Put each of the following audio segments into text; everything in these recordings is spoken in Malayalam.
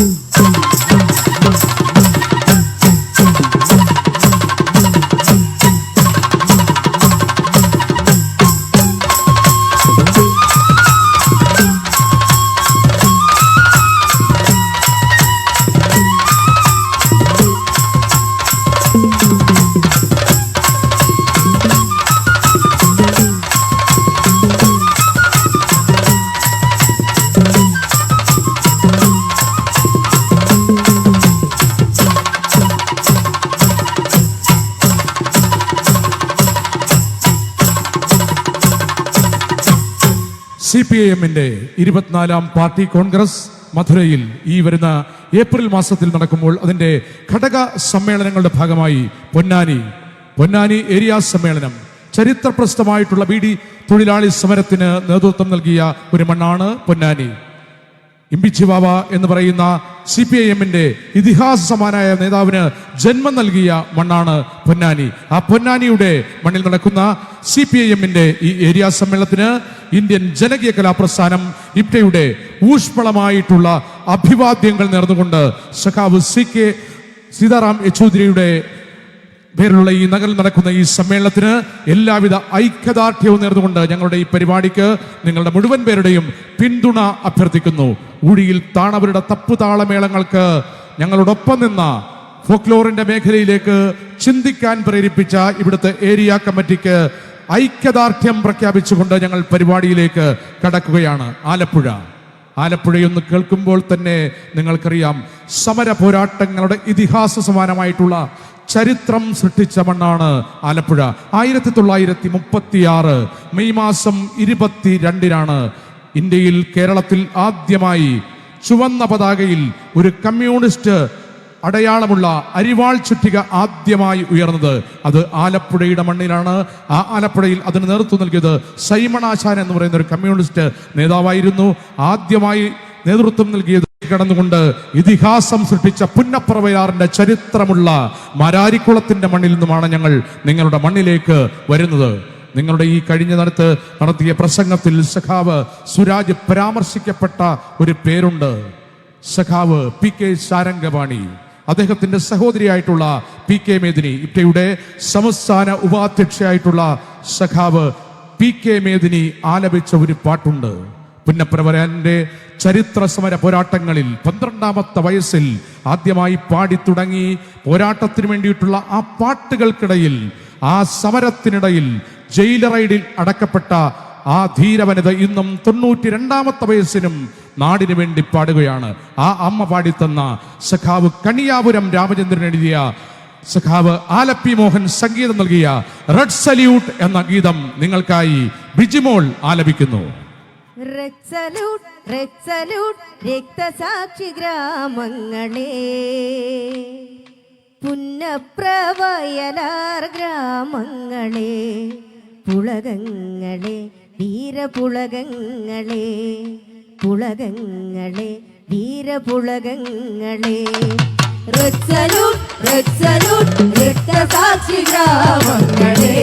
Ooh. സി പി ഐ എമ്മിന്റെ ഇരുപത്തിനാലാം പാർട്ടി കോൺഗ്രസ് മധുരയിൽ ഈ വരുന്ന ഏപ്രിൽ മാസത്തിൽ നടക്കുമ്പോൾ അതിന്റെ ഘടക സമ്മേളനങ്ങളുടെ ഭാഗമായി പൊന്നാനി പൊന്നാനി ഏരിയ സമ്മേളനം ചരിത്രപ്രസ്തമായിട്ടുള്ള ബി ഡി തൊഴിലാളി സമരത്തിന് നേതൃത്വം നൽകിയ ഒരു മണ്ണാണ് പൊന്നാനി. ഇമ്പിച്ചിവാവ എന്ന് പറയുന്ന സി പി ഐ എമ്മിന്റെ ഇതിഹാസ സമാനായ നേതാവിന് ജന്മം നൽകിയ മണ്ണാണ് പൊന്നാനി. ആ പൊന്നാനിയുടെ മണ്ണിൽ നടക്കുന്ന സി പി ഐ എമ്മിന്റെ ഈ ഏരിയ സമ്മേളനത്തിന് ഇന്ത്യൻ ജനകീയ കലാപ്രസ്ഥാനം ഇപ്റ്റയുടെ ഊഷ്മളമായിട്ടുള്ള അഭിവാദ്യങ്ങൾ നേർന്നുകൊണ്ട് സഖാവ് സി കെ സീതാറാം യെച്ചൂരിയുടെ പേരിലുള്ള ഈ നഗറിൽ നടക്കുന്ന ഈ സമ്മേളനത്തിന് എല്ലാവിധ ഐക്യദാർഢ്യവും നേർന്നുകൊണ്ട് ഞങ്ങളുടെ ഈ പരിപാടിക്ക് നിങ്ങളുടെ മുഴുവൻ പേരുടെയും പിന്തുണ അഭ്യർത്ഥിക്കുന്നു. ഊഴിയിൽ താണവരുടെ തപ്പുതാളമേളങ്ങൾക്ക് ഞങ്ങളോടൊപ്പം നിന്ന ഫോക്ലോറിന്റെ മേഖലയിലേക്ക് ചിന്തിക്കാൻ പ്രേരിപ്പിച്ച ഇവിടുത്തെ ഏരിയ കമ്മിറ്റിക്ക് ഐക്യദാർഢ്യം പ്രഖ്യാപിച്ചുകൊണ്ട് ഞങ്ങൾ പരിപാടിയിലേക്ക് കടക്കുകയാണ്. ആലപ്പുഴ. ആലപ്പുഴയൊന്ന് കേൾക്കുമ്പോൾ തന്നെ നിങ്ങൾക്കറിയാം സമര പോരാട്ടങ്ങളുടെ ഇതിഹാസ സമാനമായിട്ടുള്ള ചരിത്രം സൃഷ്ടിച്ച മണ്ണാണ് ആലപ്പുഴ. ആയിരത്തി തൊള്ളായിരത്തി മുപ്പത്തിയാറ് മെയ് മാസം ഇരുപത്തി രണ്ടിനാണ് ഇന്ത്യയിൽ കേരളത്തിൽ ആദ്യമായി ചുവന്ന പതാകയിൽ ഒരു കമ്മ്യൂണിസ്റ്റ് അടയാളമുള്ള അരിവാൾ ചുറ്റിക ആദ്യമായി ഉയർന്നത്. അത് ആലപ്പുഴയുടെ മണ്ണിലാണ്. ആ ആലപ്പുഴയിൽ അതിന് നേതൃത്വം നൽകിയത് സൈമണാശാൻ എന്ന് പറയുന്ന ഒരു കമ്മ്യൂണിസ്റ്റ് നേതാവായിരുന്നു. ആദ്യമായി നേതൃത്വം നൽകിയത് കടന്നുകൊണ്ട് ഇതിഹാസം സൃഷ്ടിച്ച പുന്നപ്രവയാറിന്റെ ചരിത്രമുള്ള മരാരിക്കുളത്തിന്റെ മണ്ണിൽ നിന്നുമാണ് ഞങ്ങൾ നിങ്ങളുടെ മണ്ണിലേക്ക് വരുന്നത്. നിങ്ങളുടെ ഈ കഴിഞ്ഞ നടത്ത് നടത്തിയ പ്രസംഗത്തിൽ സഖാവ് സുരാജ് പരാമർശിക്കപ്പെട്ട ഒരു പേരുണ്ട്. സഖാവ് പി കെ സാരംഗവാണി അദ്ദേഹത്തിന്റെ സഹോദരിയായിട്ടുള്ള പി കെ മേദിനി ഇപ്റ്റയുടെ സംസ്ഥാന ഉപാധ്യക്ഷയായിട്ടുള്ള സഖാവ് പി കെ മേദിനി ആലപിച്ച ഒരു പാട്ടുണ്ട്. പുന്നപ്രവരന്റെ ചരിത്ര സമര പോരാട്ടങ്ങളിൽ പന്ത്രണ്ടാമത്തെ വയസ്സിൽ ആദ്യമായി പാടി തുടങ്ങി പോരാട്ടത്തിന് വേണ്ടിയിട്ടുള്ള ആ പാട്ടുകൾക്കിടയിൽ ആ സമരത്തിനിടയിൽ ജയിലറൈഡിൽ അടക്കപ്പെട്ട ആ ധീരവനിത ഇന്നും തൊണ്ണൂറ്റി രണ്ടാമത്തെ വയസ്സിനും നാടിനു വേണ്ടി പാടുകയാണ്. ആ അമ്മ പാടിത്തന്ന സഖാവ് കണിയാപുരം രാമചന്ദ്രൻ എഴുതിയ സഖാവ് ആലപ്പി മോഹൻ സംഗീതം നൽകിയ റെഡ് സല്യൂട്ട് എന്ന ഗീതം നിങ്ങൾക്കായി ബിജിമോൾ ആലപിക്കുന്നു. രക്തസാക്ഷി ഗ്രാമങ്ങളെ. പുന്നപ്രവയലാർ ഗ്രാമങ്ങളെ പുളകങ്ങളെ വീരപുളകങ്ങളെ പുളകങ്ങളെ വീരപുളകങ്ങളെ. രക്തസാക്ഷി ഗ്രാമങ്ങളെ.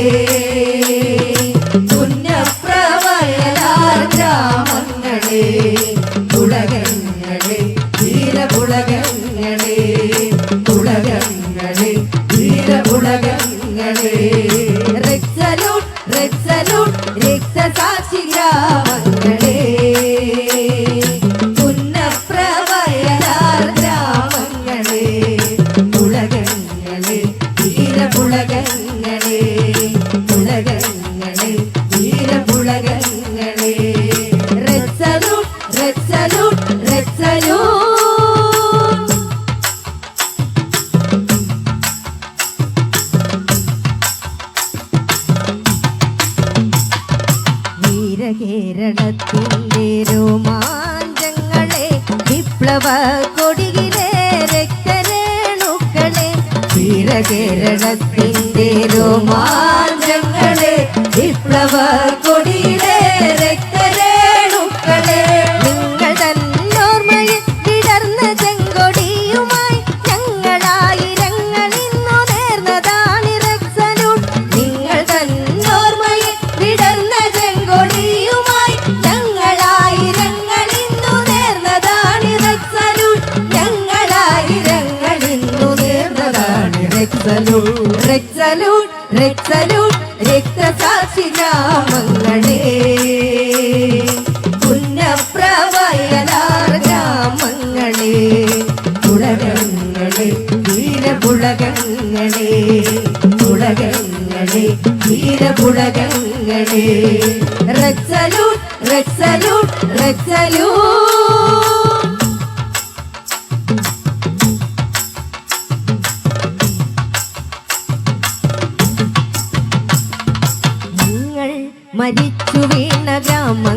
വീരപുളകങ്ങളെ പുളകങ്ങളെ വീരപുളകങ്ങളെ. റെഡ് സലൂട്ട് റെഡ് സലൂട്ട് മരിച്ചു വീണ ഗ്രാമങ്ങളെ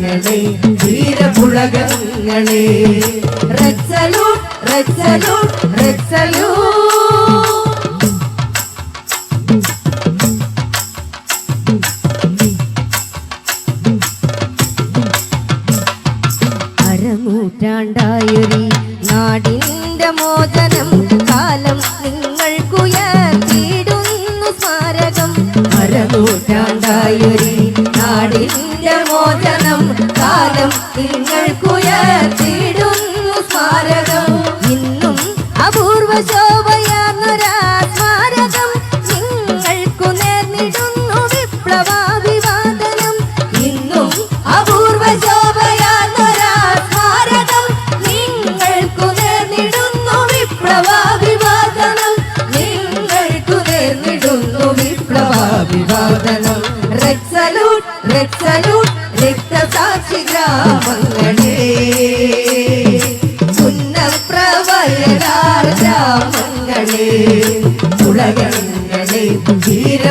പുളകങ്ങളെ ധീരപുളകങ്ങളെ റെഡ് സലൂട്ട് റെഡ്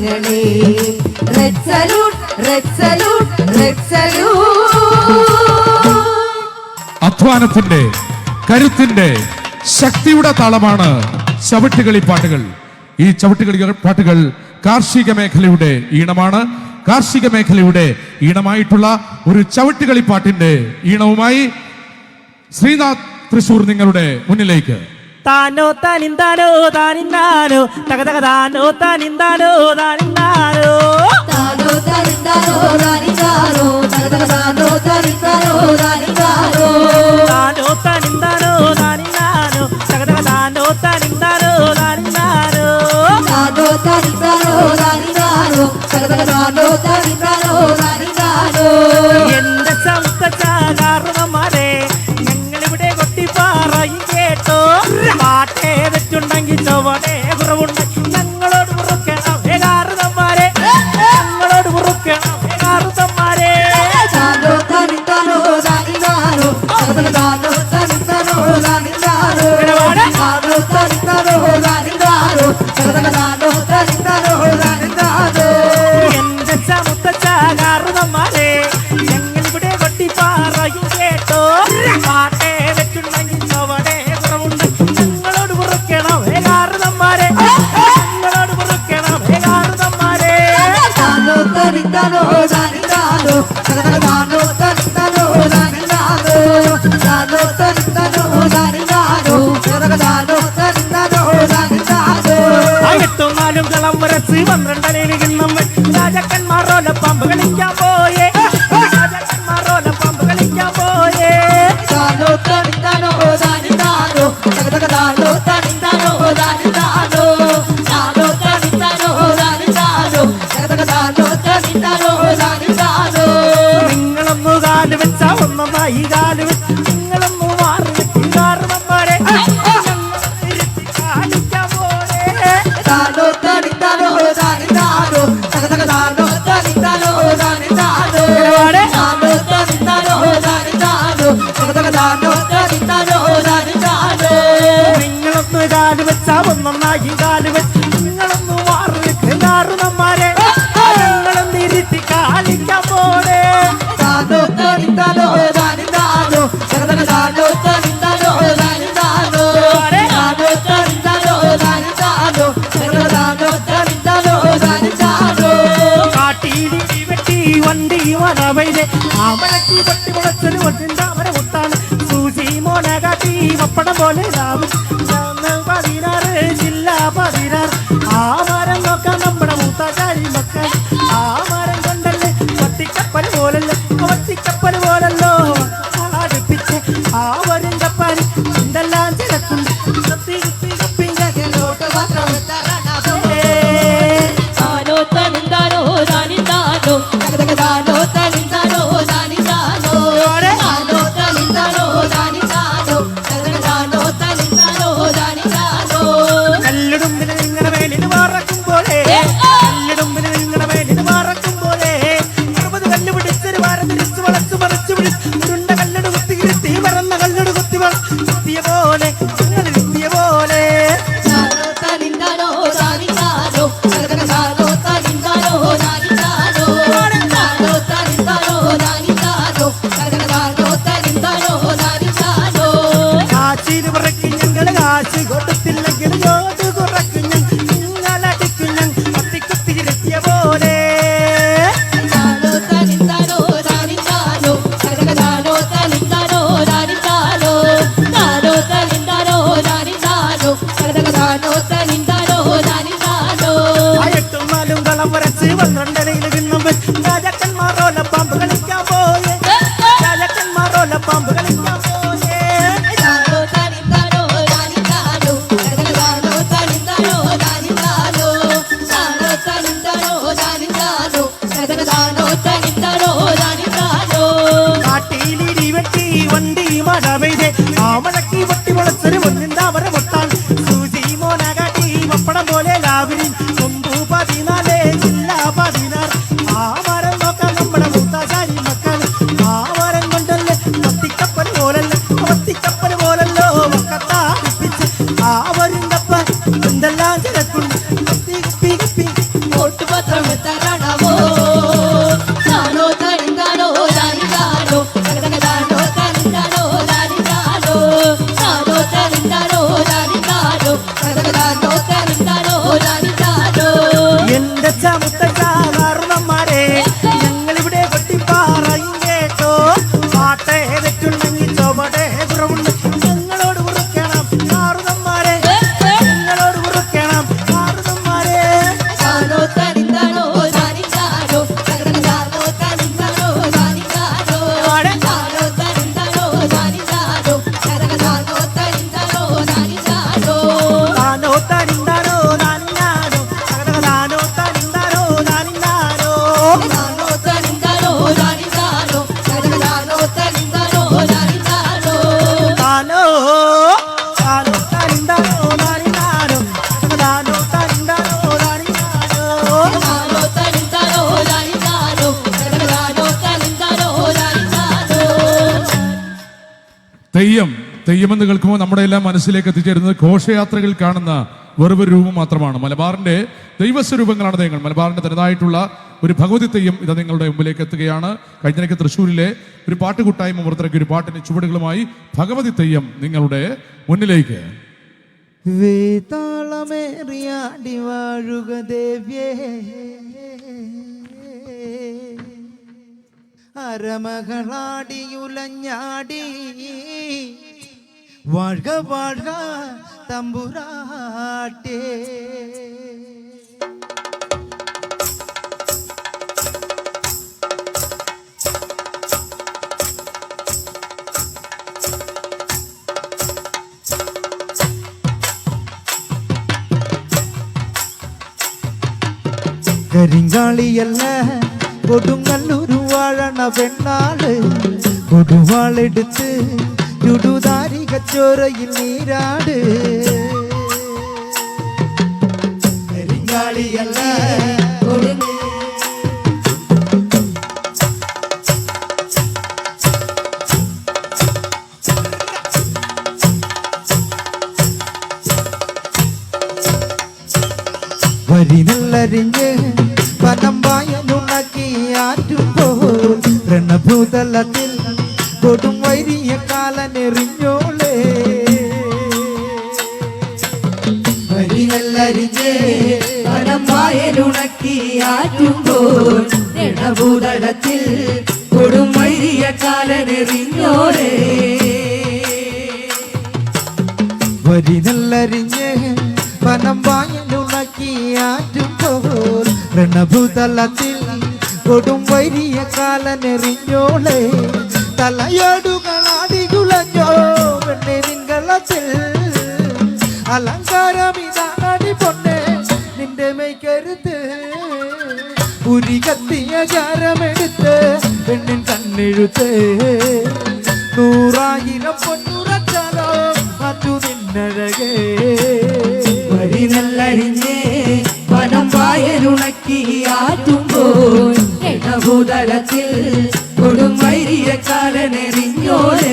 വീരപുളകങ്ങളെ റെഡ് സലൂട്ട് റെഡ് റെഡ് അധ്വാനത്തിന്റെ കരുത്തിന്റെ ശക്തിയുടെ താളമാണ് ചവിട്ടുകളി പാട്ടുകൾ. ഈ ചവിട്ടുകളി പാട്ടുകൾ കാർഷിക മേഖലയുടെ ഈണമാണ്. കാർഷിക മേഖലയുടെ ഈണമായിട്ടുള്ള ഒരു ചവിട്ടുകളി പാട്ടിന്റെ ഈണവുമായി ശ്രീനാഥ് തൃശൂർ നിങ്ങളുടെ മുന്നിലേക്ക്. తాను తనిందాను తనిందాను తానో తానిందానో దానిన్నాను తగదగ దానో తాను తనిందాను తానో తానిందానో దానిన్నాను తగదగ దానో తానిందానో తాను తనిందాను తానిందానో తగ తగ తాను తనిందాను. തെറ്റുണ്ടെങ്കിൽ ചുവടെ കുറവുണ്ടെങ്കിൽ ഞങ്ങളോട് മുറുക്കണം ഏകാറുതന്മാരെ ഞങ്ങളോട് മുറുക്കണം ഏകാറുതന്മാരെ താനോ തരിന്താനോ താനിന്താനോ തകതകതാനോ പന്ത്രണ്ടരയിൽ നമ്മൾ രാജാക്കന്മാരോല പമ്പ് കളിക്കാൻ പോയേ മാതാവൈനെ അവളക്കി പട്ടി മുളച്ചൊരു ഒട്ടിന്റെ അവര മുത്താണ്. സൂചി മോന കാട്ടി പപ്പടം പോലെ പതിനാറ് ജില്ല പതിനാറ്. ആ മരം നോക്കാൻ നമ്മുടെ മൂത്താചാരി മക്കൾ. ആ മരം കൊണ്ടല്ലേ ഒട്ടിക്കപ്പൽ പോലല്ലോ? ഒട്ടിക്കപ്പൽ പോലല്ലോ? അടുപ്പിച്ച് ആ ഒരു நாளும் களம் வரச்சு வந்தொண்ட തെയ്യം തെയ്യമെന്ന് കേൾക്കുമ്പോൾ നമ്മുടെ എല്ലാം മനസ്സിലേക്ക് എത്തിച്ചേരുന്നത് ഘോഷയാത്രകൾ കാണുന്ന വെറുതൊരു രൂപം മാത്രമാണ്. മലബാറിന്റെ ദൈവസ്വരൂപങ്ങളാണ് തെയ്യങ്ങൾ. മലബാറിന്റെ തനതായിട്ടുള്ള ഒരു ഭഗവതി തെയ്യം ഇത് നിങ്ങളുടെ മുമ്പിലേക്ക് എത്തുകയാണ്. കഴിഞ്ഞിടയ്ക്ക് തൃശ്ശൂരിലെ ഒരു പാട്ട് കൂട്ടായ്മ പുറത്തിറക്കി ഒരു പാട്ടിന് ചുവടുകളുമായി ഭഗവതി തെയ്യം നിങ്ങളുടെ മുന്നിലേക്ക്. വേതാളമേറിയാടി വാഴുക ദേവ്യേ. അരമകളാടിയുലഞ്ഞാടി. വാഴ വാഴ തമ്പുരാട്ടേ. കരിങ്കാളിയല്ല കൊടുങ്ങല്ലൂരു വാഴണ പെണ്ണാൾ കൊടുവാളെടുത്ത് ചുടുതാരിക ചോരയിൽ നീരാട്. രണഭൂതലത്തിൽ കൊടും വൈരിയ കാലനെറിഞ്ഞോളേ വരി നെല്ലരിഞ്ഞ് പനം വായലുണക്കി ആറ്റുമ്പോൾ രണഭൂതലത്തിൽ കൊടും വൈരിയ കാലനെറിഞ്ഞോരേ വരി നെല്ലരിഞ്ഞ് പണം വാങ്ങി ആറ്റുമ്പോൾ രണഭൂതലത്തിൽ കൊടും വലിയ കാലനെറിഞ്ഞോളെ. തലയോടുകളാടി കുളഞ്ഞോ വെണ്ണെ നിങ്ങളത്തിൽ അലങ്കാരമിതാടി പൊന്നെ നിന്റെ മെയ്ക്കരുത്ത് പുരി കത്തിയ ചാരമെടുത്ത് പെണ്ണിൻ കണ്ണെഴുത്ത്. നൂറായിരം പൊന്നുറച്ചാലോ അതു നിന്നഴകേ. വഴി നല്ലരിഞ്ഞേ പനം വായരുണക്കി ആറ്റുമ്പോൾ രണഭൂതലത്തിൽ കൊടും വൈരിയക്കാരനെറിഞ്ഞോടെ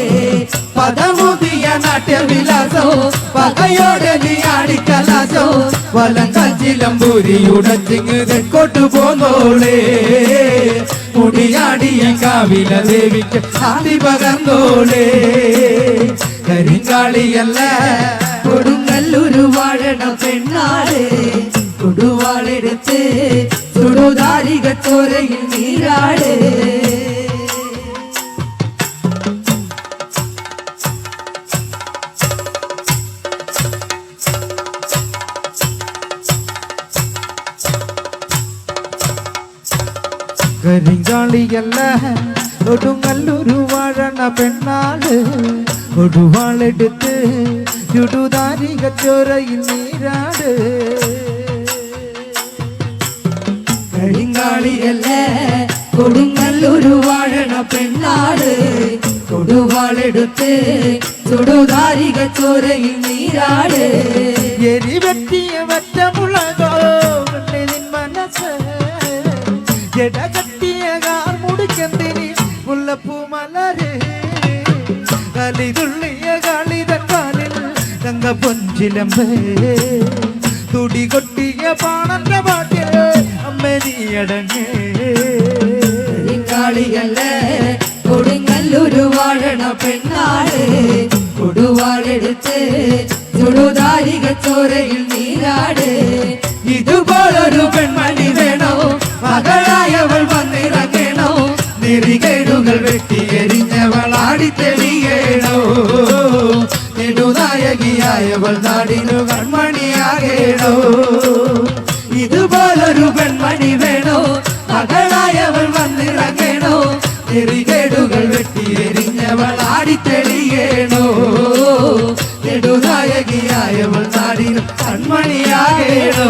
പദമുതിയ നാട്യവിലാസോ പകയോടെ നീ ആടിക്കലാസോ വലം കച്ചിലമ്പൂരിയുടച്ചിങ് തെക്കോട്ടു പോന്നോളേ. മുടിയാടിയ കാവില ദേവിക്ക് ആദി പകർന്നോളേ കരിങ്കാളിയല്ല കൊടുങ്ങല്ലൊരു വാഴണ പെണ്ണാളെ. കൊടുവാളെടുത്ത് ചുടുതാരിക ചോരയിൽ നീരാട് കരിങ്കാളിയല്ല കൊടുങ്ങല്ലൊരു വാഴണ പെണ്ണാൾ കൊടുവാളെടുത്ത് പെണ്ണാട് കൊടുവാളെടുത്ത് തൊടുകാരിക ചോരയിൽ നീരാട്. എരിവെട്ടിയ വറ്റമുളകോ മനസ്സ്. ജട കെട്ടിയ കാർ മുടിക്കെന്തിനി? മുല്ലപ്പൂ മലര്. കലിതുള്ളിയ കാളിതൻ കാലിൽ തങ്ക പൊഞ്ചിലമ്പ്. തുടി കൊട്ടിയ പാണന്റെ പാട്ടിൽ അമ്മ നീയടങ്ങേ കരിങ്കാളിയല്ലേ കൊടുങ്ങല്ലൊരു വാഴണ പെണ്ണാട് കൊടുവാളെടുത്ത് ചുടുതാരിക ചോരയിൽ നീരാട്. ഇതുപോലൊരു പെൺമണി വേണോ? മകളായവൾ വന്നിറങ്ങണോ? നെറികേടുകൾ വെട്ടിയെരിഞ്ഞവൾ ആടിത്തെളിയണോ നെടുനായകിയായവൾ നാടിനു കൺമണിയാകേണോ? ഇതുപോലൊരു പെൺമണി നെറികേടുകൾ വെട്ടിയെറിഞ്ഞവൾ ആടിത്തെളിയേണോ നെടുനായകിയായവൾ നാടിനും കൺമണിയാകേണോ